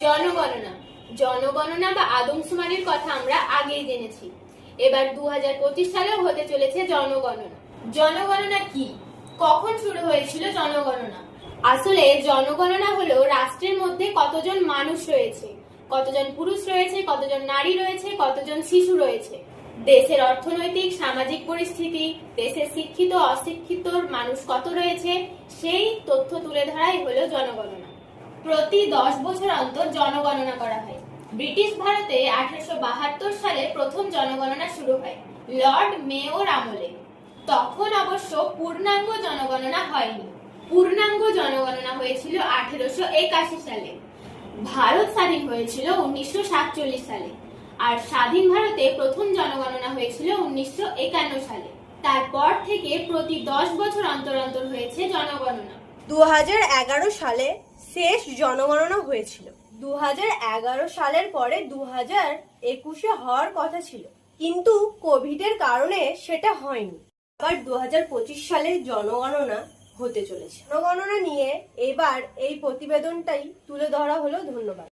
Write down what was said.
জনগণনা। জনগণনা বা আদমশুমারির কথা আমরা আগেই জেনেছি। এবার দু হাজার পঁচিশ সালেও হতে চলেছে জনগণনা। জনগণনা কি? কখন শুরু হয়েছিল জনগণনা? আসলে জনগণনা হলো রাষ্ট্রের মধ্যে কতজন মানুষ রয়েছে। কতজন পুরুষ রয়েছে, কতজন নারী রয়েছে, কতজন শিশু রয়েছে। দেশের অর্থনৈতিক, সামাজিক পরিস্থিতি, দেশের শিক্ষিত অশিক্ষিত মানুষ কত রয়েছে, সেই তথ্য তুলে ধরাই হলো জনগণনা। প্রতি দশ বছর অন্তর জনগণনা করা হয়। ব্রিটিশ ভারতে আঠারোশো বাহাত্তর সালে প্রথম জনগণনা শুরু হয়, লর্ড মেয়র আমলে। তখন অবশ্য পূর্ণাঙ্গ জনগণনা হয়নি। পূর্ণাঙ্গ জনগণনা হয়েছিল আঠেরোশো একাশি সালে। ভারত স্বাধীন হয়েছিল উনিশশো সাতচল্লিশ সালে। আর স্বাধীন ভারতে প্রথম জনগণনা হয়েছিল উনিশশো একান্ন সালে। তারপর থেকে প্রতি দশ বছর অন্তর অন্তর হয়েছে জনগণনা। দু হাজার এগারো সালে শেষ জনগণনা হয়েছিল। দু হাজার এগারো সালের পরে দু হাজার একুশে হওয়ার কথা ছিল। কিন্তু কোভিডের কারণে সেটা হয়নি। আবার দু হাজার পঁচিশ সালে জনগণনা হতে চলেছে। জনগণনা নিয়ে এবার এই প্রতিবেদনটাই তুলে ধরা হলো। ধন্যবাদ।